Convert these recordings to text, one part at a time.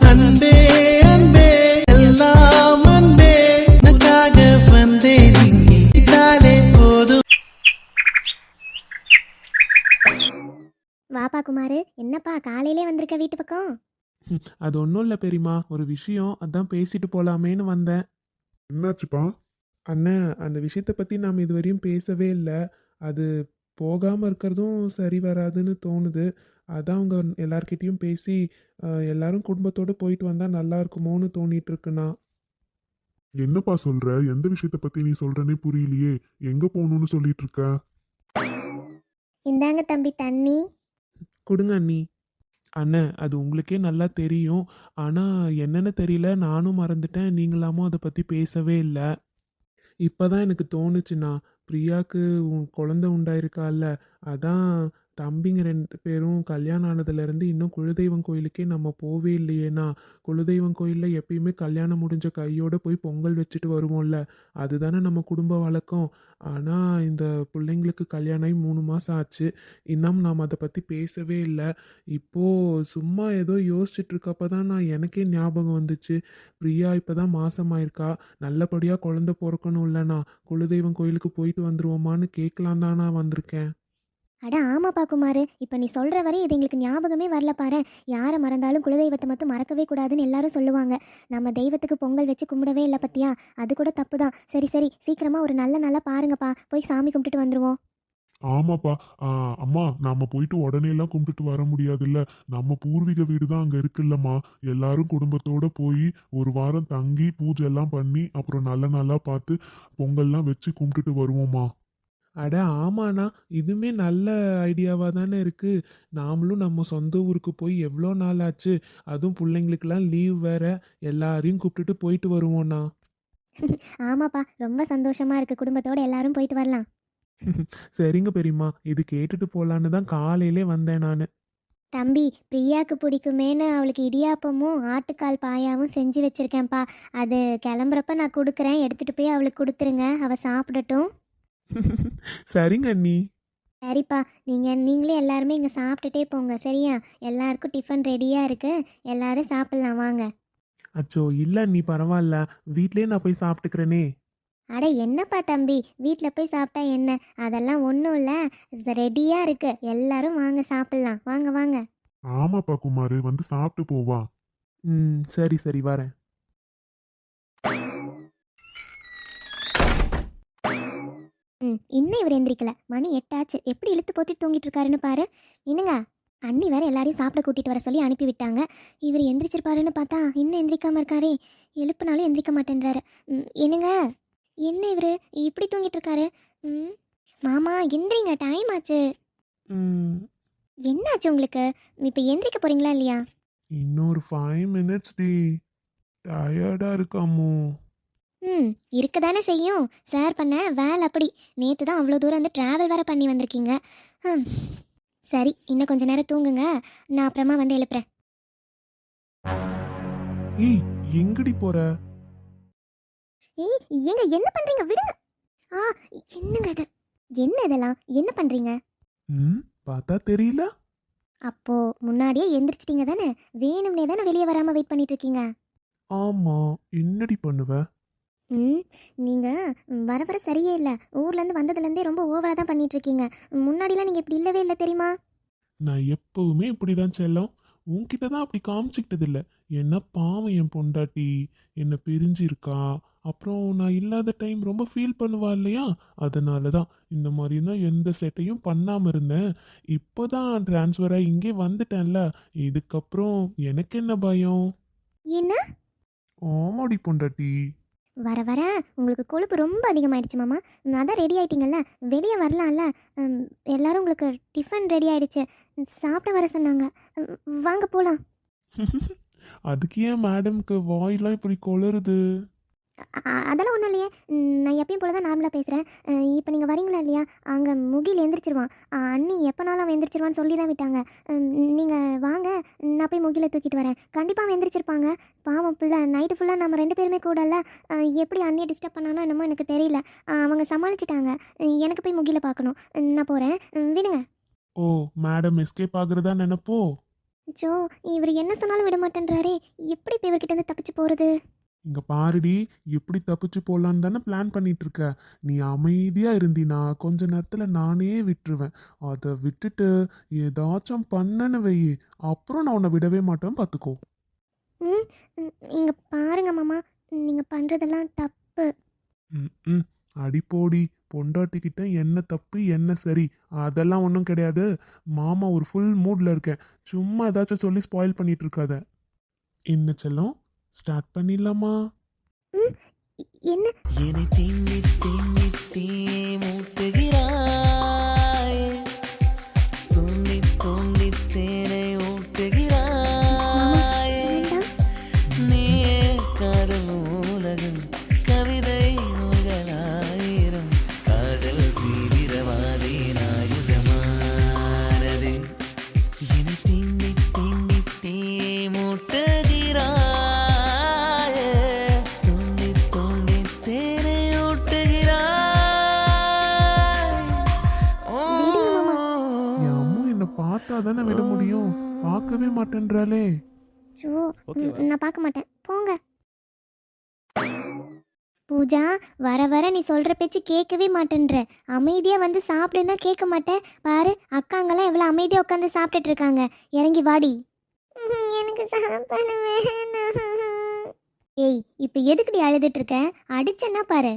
அன்பே அன்பே எல்லாம் அன்பே. உனக்காக வந்தேன் இங்கே. இதாலே போதும். வாப்பா குமாரு என்னப்பா காலையிலே வந்திருக்க வீட்டு பக்கம்? அது ஒன்றும் இல்லை பெரியம்மா ஒரு விஷயம் அதான் பேசிட்டு போலாமேன்னு வந்தேன். என்னாச்சுப்பா? அண்ணன் அந்த விஷயத்தை பற்றி நாம் இதுவரையும் பேசவே இல்லை. அது போகாமல் இருக்கிறதும் சரி வராதுன்னு தோணுது. அதான் அவங்க எல்லார்கிட்டயும் பேசி எல்லாரும் குடும்பத்தோடு போயிட்டு வந்தால் நல்லா இருக்குமோன்னு தோணிட்டு இருக்குண்ணா என்னப்பா சொல்ற? எந்த விஷயத்த பத்தி நீ சொல்றனே புரியலையே. எங்க போகணும்னு சொல்லிட்டு இருக்க இந்தாங்க தம்பி தண்ணி. கொடுங்க அண்ணி. அண்ணன் அது உங்களுக்கே நல்லா தெரியும். ஆனால் என்னென்னு தெரியல. நானும் மறந்துட்டேன். நீங்களாமும் அதை பற்றி பேசவே இல்லை. இப்போ தான் எனக்கு தோணுச்சுண்ணா. பிரியாக்கு உன் குழந்த உண்டாயிருக்கால்ல. அதான் தம்பிங்க ரெண்டு பேரும் கல்யாணம் ஆனதுலேருந்து இன்னும் குலதெய்வம் கோயிலுக்கே நம்ம போவே இல்லையேண்ணா. குலதெய்வம் கோயிலில் எப்பயுமே கல்யாணம் முடிஞ்ச கையோடு போய் பொங்கல் வச்சுட்டு வருவோம்ல. அதுதானே நம்ம குடும்ப வழக்கம். ஆனால் இந்த பிள்ளைங்களுக்கு கல்யாணம் ஆகி மூணு மாதம் ஆச்சு. இன்னும் நாம் அதை பற்றி பேசவே இல்லை. இப்போது சும்மா ஏதோ யோசிச்சுட்டு இருக்கப்ப தான் நான் எனக்கே ஞாபகம் வந்துச்சு. பிரியா இப்போ தான் மாசமாயிருக்கா. நல்லபடியாக குழந்த பிறக்கணும் இல்லைண்ணா. குலதெய்வம் கோயிலுக்கு போயிட்டு வந்துருவோமான்னு கேட்கலாம் தான் நான் வந்திருக்கேன். அட ஆமாப்பா குமார். இப்போ நீ சொல்கிற வரை இது எங்களுக்கு ஞாபகமே வரல பாரு. யாரை மறந்தாலும் குலதெய்வத்தை மட்டும் மறக்கவே கூடாதுன்னு எல்லாரும் சொல்லுவாங்க. நம்ம தெய்வத்துக்கு பொங்கல் வச்சு கும்பிடவே இல்லை பத்தியா? அது கூட தப்பு தான் சரி சரி. சீக்கிரமாக ஒரு நல்ல நல்லா பாருங்கப்பா போய் சாமி கும்பிட்டுட்டு வந்துடுவோம் ஆமாப்பா. அம்மா நம்ம போயிட்டு உடனே எல்லாம் கும்பிட்டுட்டு வர முடியாதுல்ல. நம்ம பூர்வீக வீடு தான் அங்க இருக்குல்லம்மா. எல்லாரும் குடும்பத்தோட போய் ஒரு வாரம் தங்கி பூஜை எல்லாம் பண்ணி அப்புறம் நல்ல நாளா பார்த்து பொங்கல்லாம் வச்சு கும்பிட்டுட்டு வருவோம்மா. அட ஆமாண்ணா. இதுவுமே நல்ல ஐடியாவாக தானே இருக்குது நாமளும் நம்ம சொந்த ஊருக்கு போய் எவ்வளோ நாள் ஆச்சு? அதுவும் பிள்ளைங்களுக்கெல்லாம் லீவ் வேற. எல்லாரையும் கூப்பிட்டுட்டு போயிட்டு வருவோண்ணா. ஆமாப்பா. ரொம்ப சந்தோஷமா இருக்கு. குடும்பத்தோட எல்லாரும் போயிட்டு வரலாம். சரிங்க பெரியம்மா. இது கேட்டுட்டு போகலான்னு தான் காலையிலே வந்தேன் நான். தம்பி பிரியாக்கு பிடிக்குமேன்னு அவளுக்கு இடியாப்பமும் ஆட்டுக்கால் பாயாவும் செஞ்சு வச்சிருக்கேன்ப்பா. அது கிளம்புறப்ப நான் கொடுக்குறேன். எடுத்துட்டு போய் அவளுக்கு கொடுத்துருங்க. அவ சாப்பிடட்டும். சரிங்க அண்ணி. சரிப்பா. நீங்கள் நீங்களே எல்லாருமே இங்கே சாப்பிட்டுட்டே போங்க சரியா? எல்லாருக்கும் டிஃபன் ரெடியாக இருக்கு. எல்லாரும் சாப்பிட்லாம் வாங்க. அச்சோ இல்லை அண்ணி பரவாயில்ல. வீட்லயே நான் போய் சாப்பிட்டுக்கிறேனே. அட என்னப்பா தம்பி? வீட்டில் போய் சாப்பிட்டா என்ன? அதெல்லாம் ஒன்றும் இல்லை. ரெடியாக இருக்கு. எல்லாரும் வாங்க சாப்பிட்லாம். வாங்க வாங்க. ஆமாப்பா குமாரு வந்து சாப்பிட்டு போவா. ம் சரி சரி வரேன். ம் இன்னும் இவர் எந்திரிக்கல. மணி எட்டாச்சு. எப்படி இழுத்து போத்திட்டு தூங்கிட்டு இருக்காருன்னு பாரு. என்னங்க? அண்ணி வேற எல்லாரையும் சாப்பிட கூட்டிட்டு வர சொல்லி அனுப்பி விட்டாங்க. இவர் எந்திரிச்சிருப்பாருன்னு பார்த்தா இன்னும் எந்திரிக்காம இருக்காரே. எழுப்புனாலும் எந்திரிக்க மாட்டேன்றாரு. என்னங்க? என்ன இவர்? இப்படி தூங்கிட்டு இருக்காரு? ம் மாமா எந்திரிங்க. டைம் ஆச்சு. ம், என்னாச்சு உங்களுக்கு? இப்போ எந்திரிக்க போறீங்களா இல்லையா? இன்னொரு ஃபைவ் மினிட்ஸ் டி. டயர்டாக இருக்காமோ? ம் இருக்க தானே செய்யும். சார் பண்ண வேலை அப்படி. நேற்று தான் அவ்வளோ தூரம் வந்து ட்ராவல் வேற பண்ணி வந்திருக்கீங்க. ம் சரி இன்னும் கொஞ்ச நேரம் தூங்குங்க. நான் அப்புறமா வந்து எழுப்புறேன். ஏய் எங்கடி போற? ஏய் ஏங்க என்ன பண்றீங்க? விடுங்க. ஆ என்னங்க இது? என்ன இதெல்லாம்? என்ன பண்றீங்க? ம் பார்த்தா தெரியல. அப்போ முன்னாடியே எந்திரிச்சிட்டீங்க தானே? வேணும்னே தானே வெளியே வராம வெயிட் பண்ணிட்டு இருக்கீங்க? ஆமா என்னடி பண்ணுவ? ம் நீங்கள் வர வர சரியே இல்லை. ஊர்லேருந்து வந்ததுலேருந்தே ரொம்ப ஓவராக தான் பண்ணிட்டு இருக்கீங்க முன்னாடிலாம் நீங்கள் இப்படி இல்லவே இல்லை தெரியுமா? நான் எப்பவுமே இப்படிதான் செல்லம். உன்கிட்ட தான் அப்படி காமிச்சிக்கிட்டது இல்லை. என்ன பாவம் என் பொண்டாட்டி? என்னை பிரிஞ்சிருக்கா? அப்புறம் நான் இல்லாத டைம் ரொம்ப ஃபீல் பண்ணுவா இல்லையா? அதனால தான் இந்த மாதிரி தான் எந்த செட்டையும் பண்ணாமல் இருந்தேன். இப்போ தான் ட்ரான்ஸ்ஃபராக இங்கே வந்துட்டேன்ல. இதுக்கப்புறம் எனக்கு என்ன பயம்? என்ன? ஆமாடி பொண்டாட்டி. வர வர உங்களுக்கு கொழுப்பு ரொம்ப அதிகமாயிடுச்சு மாமா. அதான் ரெடி ஆயிட்டீங்கல்ல? வெளியே வரலாம்ல. எல்லாரும் உங்களுக்கு டிஃபன் ரெடி ஆயிடுச்சு. சாப்பிட வர சொன்னாங்க. வாங்க போகலாம் அதுக்கு ஏன் மேடம்க்கு வாயெல்லாம் இப்படி கொளருது அதெல்லாம் ஒன்றும் இல்லையே. நான் எப்பயும் போல தான் நார்மலாக பேசுகிறேன் இப்போ நீங்கள் வரீங்களா இல்லையா? அங்கே முகில் எந்திரிச்சிருவான். அண்ணி எப்போனாலும் அவன் எந்திரிச்சிருவான்னு சொல்லி தான் விட்டாங்க. நீங்கள் வாங்க. நான் போய் முகிலை தூக்கிட்டு வரேன். கண்டிப்பாக அவன் எந்திரிச்சிருப்பாங்க. பாவம் பிள்ளை நைட்டு ஃபுல்லாக நம்ம ரெண்டு பேருமே கூடல எப்படி அண்ணியை டிஸ்டர்ப் பண்ணானோ என்னமோ எனக்கு தெரியல. அவங்க சமாளிச்சிட்டாங்க. எனக்கு போய் முகிலை பார்க்கணும். நான் போகிறேன் விடுங்க. ஓ மேடம் எஸ்கேப் ஆகுறதா நினைப்போ? ஜோ இவர் என்ன சொன்னாலும் விட மாட்டேன்றாரே எப்படி இப்போ இவர்கிட்ட இருந்து தப்பிச்சு போகிறது இங்க பாருடி எப்படி தப்பிச்சு போலான்னு தானே பிளான் பண்ணிட்டு இருக்க நீ அமைதியா இருந்தினா கொஞ்ச நேரத்துல நானே விட்டுருவேன். அதை விட்டுட்டு ஏதாச்சும் பண்ணன்னு வை. அப்புறம் நான் உன்னை விடவே மாட்டேன் பார்த்துக்கோ ம் இங்கே பாருங்க மாமா. நீங்கள் பண்ணுறதெல்லாம் தப்பு. ம், ம் அடிப்போடி பொண்டாட்டிக்கிட்ட என்ன தப்பு என்ன சரி அதெல்லாம் ஒன்றும் கிடையாது. மாமா ஒரு ஃபுல் மூடில் இருக்கேன். சும்மா ஏதாச்சும் சொல்லி ஸ்பாயில் பண்ணிட்டு இருக்காத என்ன செல்லம்? ஸ்டார்ட் பண்ணிடலாமா? என்ன? என்னை திண்ணி திண்ணி தீ மூட்டுகிறாய். நான் பார்க்க மாட்டேன். போங்க. பூஜா வர வர நீ சொல்கிற பேச்சு கேட்கவே மாட்டேன்ற. அமைதியாக வந்து சாப்பிடுன்னா கேட்க மாட்டேன். பாரு அக்காங்கெல்லாம் எவ்வளோ அமைதியாக உட்காந்து சாப்பிட்டுட்டு இருக்காங்க. இறங்கி வாடி. எனக்கு சாப்பாடு வேணாம். ஏய் இப்போ எதுக்குடி அழுதுட்டு இருக்க? அடிச்சேன்னா பாரு.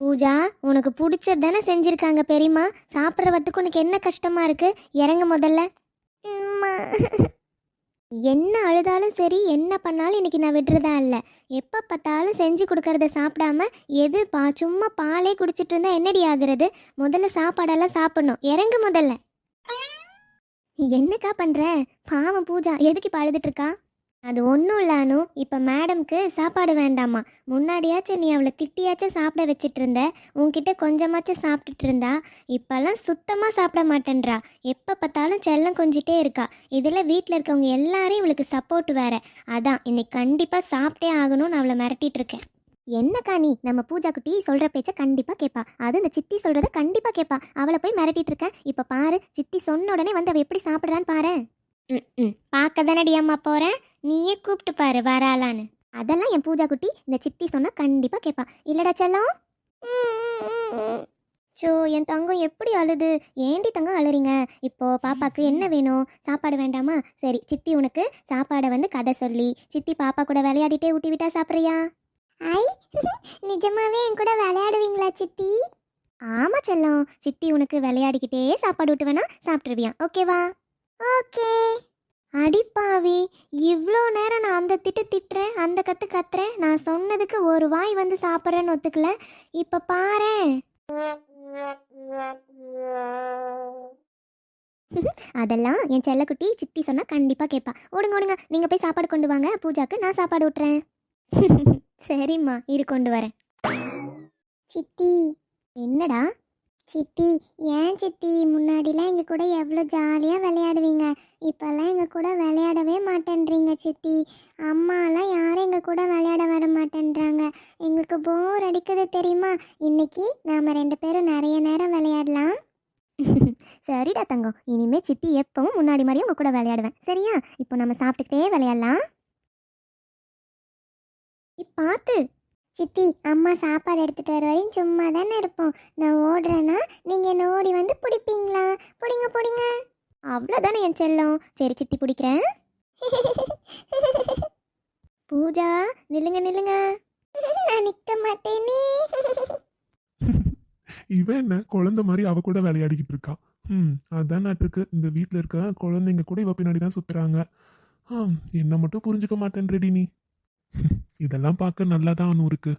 பூஜா உனக்கு பிடிச்சது தானே செஞ்சுருக்காங்க பெரியம்மா? சாப்பிட்ற வட்டுக்கு உனக்கு என்ன கஷ்டமா இருக்கு? இறங்க முதல்ல. என்ன அழுதாலும் சரி என்ன பண்ணாலும் இன்றைக்கி நான் விடுறதா இல்லை. எப்போ பார்த்தாலும் செஞ்சு கொடுக்கறத சாப்பிடாம எது பா சும்மா பாலே குடிச்சிட்டு இருந்தா என்னடி ஆகுறது? முதல்ல சாப்பாடெல்லாம் சாப்பிடணும். இறங்கு முதல்ல. என்னக்கா பண்ணுற பாவம் பூஜா எதுக்கு இப்போ அழுதுட்டு இருக்கா? அது ஒன்றும் இல்லானு இப்போ மேடம்க்கு சாப்பாடு வேண்டாமா? முன்னாடியாச்சும் நீ அவளை திட்டியாச்சும் சாப்பிட வச்சிட்டு இருந்த. உன்கிட்ட கொஞ்சமாச்சும் சாப்பிட்டுட்டு இருந்தா. இப்போல்லாம் சுத்தமாக சாப்பிட மாட்டேன்றா. எப்போ பார்த்தாலும் செல்லம் கொஞ்சிட்டே இருக்கா. இதில் வீட்டில் இருக்கவங்க எல்லாரும் இவளுக்கு சப்போர்ட் வேற. அதான் இன்னைக்கு கண்டிப்பாக சாப்பிட்டே ஆகணும்னு அவளை மிரட்டிட்டு இருக்கேன். என்னக்கா நீ? நம்ம பூஜா குட்டி சொல்கிற பேச்சை கண்டிப்பாக கேட்பா அது இந்த சித்தி சொல்கிறத கண்டிப்பாக கேட்பா அவளை போய் மிரட்டிட்டு இருக்கேன். இப்போ பாரு சித்தி சொன்ன உடனே வந்து அவள் எப்படி சாப்பிட்றான்னு பாரு ம் ம் பார்க்க தானடி அம்மா போகிறேன் நீயே கூப்பிட்டு பாரு வராளான்னு. அதெல்லாம் என் பூஜா குட்டி இந்த சித்தி சொன்னால் கண்டிப்பாக கேட்பா இல்லடா செல்லம் சோ என் தங்கம் எப்படி அழுது? ஏண்டி தங்கம் அழுறீங்க? இப்போ பாப்பாக்கு என்ன வேணும்? சாப்பாடு வேண்டாமா? சரி சித்தி உனக்கு சாப்பாடை வந்து கதை சொல்லி சித்தி பாப்பா கூட விளையாடிட்டே ஊட்டி விட்டா சாப்பிட்றியா? ஐ நிஜமாவே என் கூட விளையாடுவீங்களா சித்தி? ஆமா செல்லம் சித்தி உனக்கு விளையாடிக்கிட்டே சாப்பாடு ஊட்டுவேனா சாப்பிட்ருவியா ஓகேவா? ஓகே. அடிப்பாவி இவ்வளோ நேரம் நான் அந்த திட்டு திட்டுறேன் அந்த கற்று கத்துறேன். நான் சொன்னதுக்கு ஒரு வாய் வந்து சாப்பிட்றேன்னு ஒத்துக்கல. இப்போ பாரேன் அதெல்லாம் என் செல்லக்குட்டி சித்தி சொன்னால் கண்டிப்பாக கேட்பா ஓடுங்க ஓடுங்க நீங்கள் போய் சாப்பாடு கொண்டு வாங்க. பூஜாக்கு நான் சாப்பாடு விட்டுறேன் சரிம்மா இரு கொண்டு வரேன். சித்தி என்னடா? சித்தி ஏன் சித்தி? முன்னாடிலாம் எங்கள் கூட எவ்வளோ ஜாலியாக விளையாடுவீங்க? இப்போல்லாம் எங்கள் கூட விளையாடவே மாட்டேன்றீங்க சித்தி. அம்மாலாம் யாரும் எங்கள் கூட விளையாட வர மாட்டேன்றாங்க. எங்களுக்கு போர் அடிக்குது தெரியுமா? இன்னைக்கு நாம் ரெண்டு பேரும் நிறைய நேரம் விளையாடலாம். சரிடா தங்கம். இனிமே சித்தி எப்பவும் முன்னாடி மாதிரி உங்க கூட விளையாடுவேன். சரியா? இப்போ நம்ம சாப்பிட்டுக்கிட்டே விளையாடலாம். பார்த்து. சித்தி அம்மா சாப்பாடு எடுத்துகிட்டு வர வரையும் சும்மா தானே இருப்போம். நான் ஓடுறேன்னா நீங்கள் என்ன ஓடி வந்து பிடிப்பீங்களா? பிடிங்க பிடிங்க. அவ்வளோதானே என் செல்லம். சரி சித்தி பிடிக்கிறேன். பூஜா நில்லுங்க நில்லுங்க. நான் நிற்க மாட்டேனே. இவன் என்ன குழந்தை மாதிரி அவ கூட விளையாடிக்கிட்டு இருக்கா? ம் அதான் நாட்டுக்கு. இந்த வீட்டில் இருக்க குழந்தைங்க கூட இவ பின்னாடி தான் சுற்றுறாங்க ஆ என்ன மட்டும் புரிஞ்சுக்க மாட்டேன்றடி நீ. இதெல்லாம் பார்க்க நல்லா தான் அனு இருக்கு.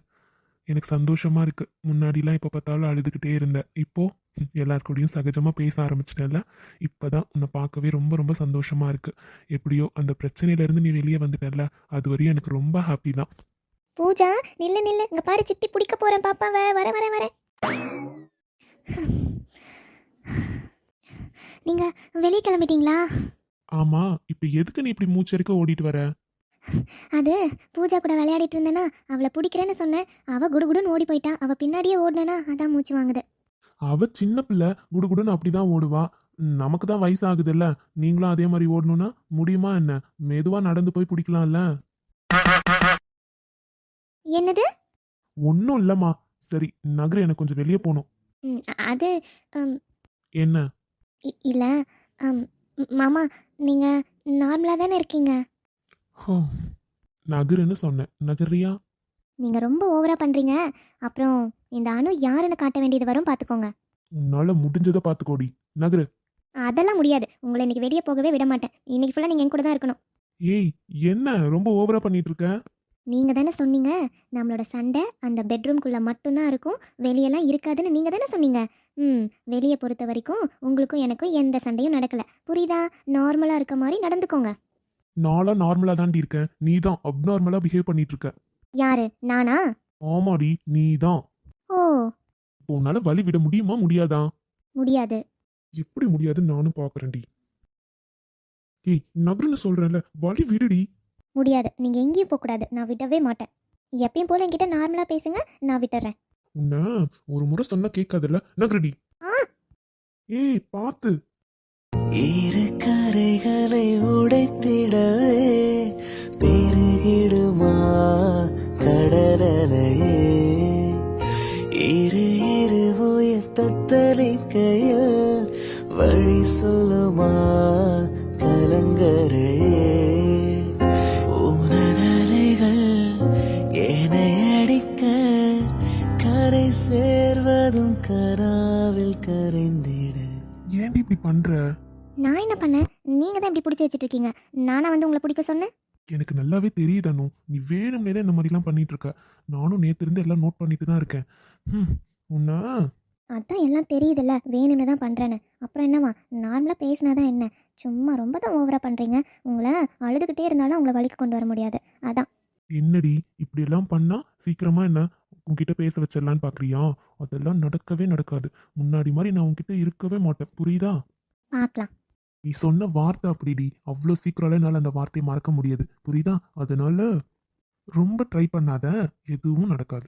எனக்கு சந்தோஷமா இருக்கு. முன்னாடிலாம் இப்போ பார்த்தாலும் அழுதுகிட்டே இருந்தேன். இப்போ ம், எல்லார் கூடயும் சகஜமா பேச ஆரம்பிச்சிட்டேன்ல. இப்போதான் உன்னை பார்க்கவே ரொம்ப ரொம்ப சந்தோஷமா இருக்கு. எப்படியோ அந்த பிரச்சனையில இருந்து நீ வெளியே வந்துட்டல அது வரையும் எனக்கு ரொம்ப ஹாப்பி தான். பூஜா நில்லு நில்லு. இங்க பாரு சித்தி பிடிக்க போறேன் பாப்பாவை. வர வர வர நீங்க வெளியே கிளம்பிட்டீங்களா? ஆமா இப்போ எதுக்கு நீ இப்படி மூச்சரிக்க ஓடிட்டு வர? அது பூஜா கூட விளையாடிட்டு இருந்தேனா அவளை பிடிக்கிறேன்னு சொன்னேன். அவ குடுகுடுன்னு ஓடி போயிட்டா. அவ பின்னாடியே ஓடினேனா அதான் மூச்சு வாங்குது. அவ சின்ன பிள்ளை குடுகுடுன்னு அப்படிதான் ஓடுவா. நமக்கு தான் வயசு ஆகுதுல்ல நீங்களும் அதே மாதிரி ஓடணும்னா முடியுமா என்ன? மெதுவா நடந்து போய் பிடிக்கலாம்ல. என்னது? ஒன்றும் இல்லைம்மா. சரி நகரு எனக்கு கொஞ்சம் வெளியே போகணும் அது என்ன? இல்ல மாமா நீங்க நார்மலா தானே இருக்கீங்க? ஹோ, நகருன்னு சொன்னேன். நகரியா நீங்க ரொம்ப ஓவரா பண்றீங்க. அப்புறம் இந்த அணு யாருன்னு காட்ட வேண்டியது வரும் பாத்துக்கோங்க. உன்னால முடிஞ்சதை பார்த்துக்கோடி நகரு. அதெல்லாம் முடியாது. உங்களை இன்னைக்கு வெளியே போகவே விட மாட்டேன். இன்னைக்கு ஃபுல்லா நீங்க என் கூட தான் இருக்கணும். ஏய் என்ன? ரொம்ப ஓவரா பண்ணிட்டு இருக்க? நீங்க தானே சொன்னீங்க. நம்மளோட சண்டை அந்த பெட்ரூம்குள்ள மட்டும்தான் இருக்கும். வெளியெல்லாம் இருக்காதுன்னு நீங்க தானே சொன்னீங்க. ம் வெளியே பொறுத்த வரைக்கும் உங்களுக்கும் எனக்கும் எந்த சண்டையும் நடக்கல. புரியுதா? நார்மலா இருக்க மாதிரி நடந்துக்கோங்க. நாளா நார்மலா தாண்டி இருக்கேன் நீ தான் அப்நார்மலா பிஹேவ் பண்ணிட்டு இருக்க. யாரு? நானா? ஆமாடி நீ தான் ஓ உன்னால வழி விட முடியுமா? முடியாதா? முடியாது. எப்படி முடியாதுன்னு நானும் பாக்குறேன்டி. ஏய் நகருன்னு சொல்றேன்ல வழி விடுடி. முடியாது. நீங்க எங்கேயும் போக கூடாது நான் விடவே மாட்டேன். எப்பயும் போல என்கிட்ட நார்மலா பேசுங்க நான் விட்டுறேன். உன்ன ஒரு முறை சொன்னா கேட்காதுல்ல? நகருடி. ஏய் பார்த்து இரு கரைகளை உடைத்திடவே பெருகிடுமா கடலையே இரு இரு உயிர் தத்தளிக்கையில் வழி சொல்லுமா கலங்கரையே உனதலைகள் என்னை அடிக்க கரை சேர்வதும் கராவில் கரைந்திட. ஏன் இப்படி பண்ற? நான் என்ன பண்ணேன்? நீங்க தான் இப்படி பிடிச்சி வச்சிட்டு இருக்கீங்க நானா வந்து உங்களை பிடிக்க சொன்னேன்? எனக்கு நல்லாவே தெரியுது அனு. நீ வேணும்னே தான் இந்த மாதிரிலாம் பண்ணிட்டு இருக்க நானும் நேத்து இருந்து எல்லாம் நோட் பண்ணிட்டு தான் இருக்கேன். ம் உன்ன? அதான் எல்லாம் தெரியுதுல்ல. வேணும்னு தான் பண்ணுறேன்னு அப்புறம் என்னவா நார்மலாக பேசினாதான் என்ன? சும்மா ரொம்ப தான் ஓவராக பண்ணுறீங்க உங்களை அழுதுகிட்டே இருந்தாலும் உங்களை வழிக்கு கொண்டு வர முடியாது. அதான். என்னடி? இப்படி எல்லாம் பண்ணா சீக்கிரமா என்ன? உன்கிட்ட பேச வச்சிடலான்னு பாக்குறியா? அதெல்லாம் நடக்கவே நடக்காது. முன்னாடி மாதிரி நான் உன்கிட்ட இருக்கவே மாட்டேன். புரியுதா? பார்க்கலாம் நீ சொன்ன வார்த்தை அப்படிடி. அவ்வளோ சீக்கிரம்லாம் என்னால் அந்த வார்த்தையை மறக்க முடியாது. புரியுதா? அதனால ரொம்ப ட்ரை பண்ணாத. எதுவும் நடக்காது.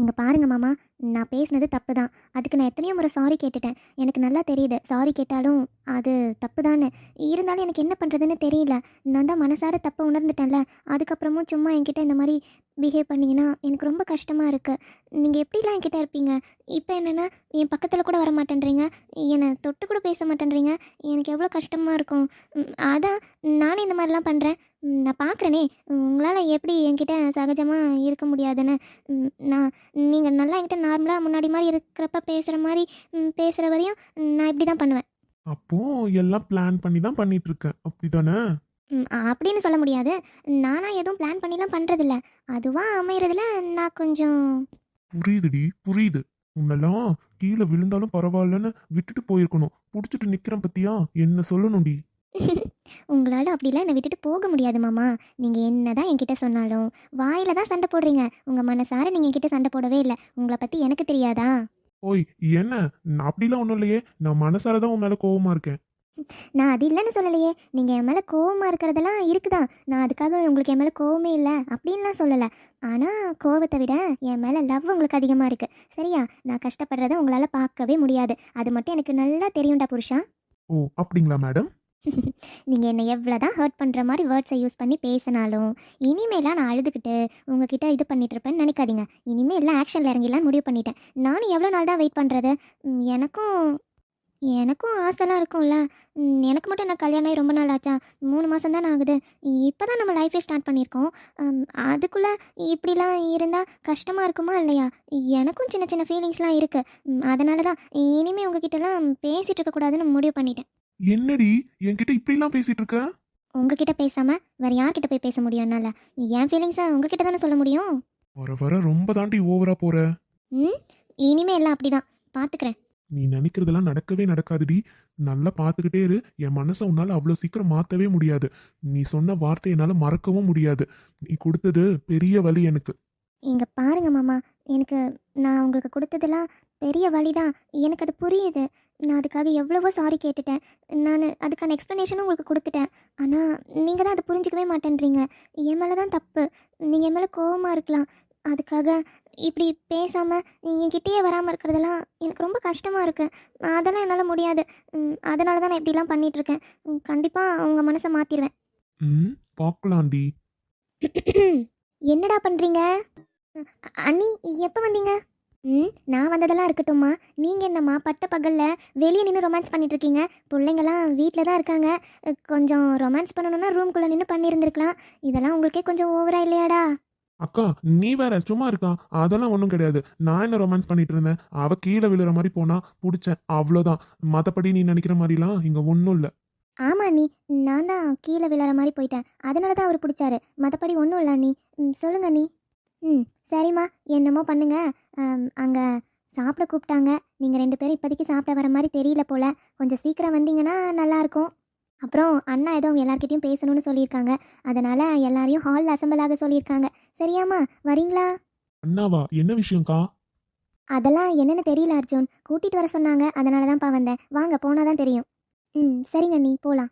இங்கே பாருங்க மாமா நான் பேசினது தப்பு தான் அதுக்கு நான் எத்தனையோ முறை சாரி கேட்டுட்டேன். எனக்கு நல்லா தெரியுது. சாரி கேட்டாலும் அது தப்பு தானே இருந்தாலும் எனக்கு என்ன பண்ணுறதுன்னு தெரியல. நான் தான் மனசார தப்பை உணர்ந்துட்டேன்ல. அதுக்கப்புறமும் சும்மா என்கிட்ட இந்த மாதிரி பிஹேவ் பண்ணிங்கன்னா எனக்கு ரொம்ப கஷ்டமாக இருக்குது நீங்கள் எப்படிலாம் என்கிட்ட இருப்பீங்க? இப்போ என்னென்னா என் பக்கத்தில் கூட வர மாட்டேன்றீங்க. என்னை தொட்டு கூட பேச மாட்டேன்றீங்க. எனக்கு எவ்வளோ கஷ்டமாக இருக்கும். அதான் நானே இந்த மாதிரிலாம் பண்ணுறேன் நான் பார்க்குறேனே. உங்களால் எப்படி என்கிட்ட சகஜமாக இருக்க முடியாதுன்னு? நான் நீங்கள் நல்லா என்கிட்ட நார்மலாக முன்னாடி மாதிரி இருக்கிறப்ப பேசுகிற மாதிரி பேசுகிற வரையும் நான் இப்படி தான் பண்ணுவேன். அப்போ எல்லாம் பிளான் பண்ணி தான் பண்ணிட்டு இருக்கேன் அப்படிதானே ம், அப்படின்னு சொல்ல முடியாது. நானாக எதுவும் பிளான் பண்ணிலாம் பண்ணுறதில்ல அதுவாக அமையறதுல நான் கொஞ்சம் புரியுதுடி புரியுது. உன்னெல்லாம் கீழே விழுந்தாலும் பரவாயில்லன்னு விட்டுட்டு போயிருக்கணும். புடிச்சிட்டு நிக்கிறேன் பத்தியா? என்ன சொல்லணும்டி? உங்களால் அப்படிலாம் என்னை விட்டுட்டு போக முடியாது மாமா. நீங்கள் என்ன தான் என்கிட்ட சொன்னாலும் வாயில தான் சண்டை போடுறீங்க. உங்கள் மனசார நீங்கள் என்கிட்ட சண்டை போடவே இல்லை. உங்களை பற்றி எனக்கு தெரியாதா? ஓய் என்ன? நான் அப்படிலாம் ஒன்றும் இல்லையே. நான் மனசார தான் உன் மேல கோவமா இருக்கேன். நான் அது இல்லைன்னு சொல்லலையே. நீங்கள் என் மேலே கோவமாக இருக்கிறதெல்லாம் இருக்குதா நான் அதுக்காக உங்களுக்கு என் மேலே கோவமே இல்லை. அப்படின்லாம் சொல்லலை. ஆனால் கோவத்தை விட என் மேலே லவ் உங்களுக்கு அதிகமாக இருக்குது சரியா? நான் கஷ்டப்படுறத உங்களால் பார்க்கவே முடியாது. அது மட்டும் எனக்கு நல்லா தெரியும்டா புருஷா. ஓ அப்படிங்களா மேடம் நீங்கள் என்னை எவ்வளோ தான் ஹர்ட் பண்ணுற மாதிரி வேர்ட்ஸை யூஸ் பண்ணி பேசினாலும் இனிமேலாம் நான் அழுதுகிட்டு உங்ககிட்ட இது பண்ணிட்டுருப்பேன்னு நினைக்காதீங்க. இனிமேல் எல்லாம் ஆக்ஷனில் இறங்கிலாம் முடிவு பண்ணிட்டேன். நானும் எவ்வளோ நாள் தான் வெயிட் பண்ணுறது எனக்கும் எனக்கும் ஆசைலாம் இருக்கும்ல. எனக்கு மட்டும் நான் கல்யாணம் ஆகி ரொம்ப நாள் ஆச்சா? மூணு மாதம் தானே ஆகுது. இப்போ தான் நம்ம லைஃபே ஸ்டார்ட் பண்ணியிருக்கோம். அதுக்குள்ளே இப்படிலாம் இருந்தால் கஷ்டமாக இருக்குமா இல்லையா? எனக்கும் சின்ன சின்ன ஃபீலிங்ஸ்லாம் இருக்குது அதனால தான் இனிமேல் உங்ககிட்டலாம் பேசிகிட்டு இருக்கக்கூடாதுன்னு முடிவு பண்ணிட்டேன். என்னடி என்கிட்ட இப்படிலாம் பேசிட்டு இருக்க? உங்ககிட்ட பேசாம வேற யார்கிட்ட போய் பேச முடியும் என்னால? என் ஃபீலிங்ஸை உங்ககிட்ட தானே சொல்ல முடியும்? வர வர ரொம்ப தாண்டி ஓவரா போற. ம் இனிமே எல்லாம் அப்படிதான். பாத்துக்கிறேன். நீ நினைக்கிறதெல்லாம் நடக்கவே நடக்காதுடி. நல்லா பார்த்துக்கிட்டே இரு. என் மனசை உன்னால அவ்வளோ சீக்கிரம் மாற்றவே முடியாது. நீ சொன்ன வார்த்தை என்னால் மறக்கவும் முடியாது. நீ கொடுத்தது பெரிய வலி எனக்கு. இங்க பாருங்க மாமா. எனக்கு நான் உங்களுக்கு கொடுத்ததெல்லாம் பெரிய வழிதான். எனக்கு அது புரியுது. நான் அதுக்காக எவ்வளவோ சாரி கேட்டுட்டேன். நான் அதுக்கான எக்ஸ்ப்ளனேஷனும் உங்களுக்கு கொடுத்துட்டேன். ஆனால் நீங்கள் தான் அதை புரிஞ்சுக்கவே மாட்டேன்றீங்க. என் மேலே தான் தப்பு. நீங்கள் என் மேலே கோவமாக இருக்கலாம். அதுக்காக இப்படி பேசாமல் என்கிட்டயே வராமல் இருக்கிறதெல்லாம் எனக்கு ரொம்ப கஷ்டமாக இருக்குது அதெல்லாம் என்னால் முடியாது. அதனால தான் நான் இப்படிலாம் பண்ணிகிட்ருக்கேன் கண்டிப்பாக அவங்க மனசை மாற்றிடுவேன் பார்க்கலாண்டி என்னடா பண்ணுறீங்க அண்ணி எப்போ வந்தீங்க? ம் நான் வந்ததெல்லாம் இருக்கட்டும்மா. நீங்கள் என்னம்மா பட்ட பகலில் வெளியே நின்று ரொமான்ஸ் பண்ணிட்டு இருக்கீங்க பிள்ளைங்களாம் வீட்டில் தான் இருக்காங்க. கொஞ்சம் ரொமான்ஸ் பண்ணணும்னா ரூம்குள்ளே நின்று பண்ணியிருந்துருக்கலாம். இதெல்லாம் உங்களுக்கே கொஞ்சம் ஓவரா இல்லையாடா? அக்கா நீ வேற சும்மா இருக்கா? அதெல்லாம் ஒன்றும் கிடையாது. நான் என்ன ரொமான்ஸ் பண்ணிட்டு இருந்தேன் அவ கீழே விழுற மாதிரி போனா பிடிச்சேன். அவ்வளோதான். மற்றபடி நீ நினைக்கிற மாதிரிலாம் இங்கே ஒன்றும் இல்லை. ஆமாம் நீ நான் தான் கீழே விழற மாதிரி போயிட்டேன். அதனால தான் அவர் பிடிச்சாரு. மற்றபடி ஒன்றும் இல்லை நீ சொல்லுங்க நீ ம் சரிம்மா. என்னமோ பண்ணுங்க. அங்கே சாப்பிட கூப்பிட்டாங்க. நீங்கள் ரெண்டு பேரும் இப்போதைக்கு சாப்பிட வர மாதிரி தெரியல போல. கொஞ்சம் சீக்கிரம் வந்தீங்கன்னா நல்லாயிருக்கும். அப்புறம் அண்ணா ஏதோ எல்லார்கிட்டயும் பேசணும்னு சொல்லியிருக்காங்க. அதனால் எல்லாரையும் ஹாலில் அசம்பிள் ஆக சொல்லியிருக்காங்க. சரியாம்மா வரீங்களா? அண்ணாவா? என்ன விஷயம்க்கா? அதெல்லாம் என்னன்னு தெரியல அர்ஜுன். கூட்டிகிட்டு வர சொன்னாங்க. அதனால தான்ப்பா வந்தேன். வாங்க போனால் தான் தெரியும். ம் சரிங்க நீ போகலாம்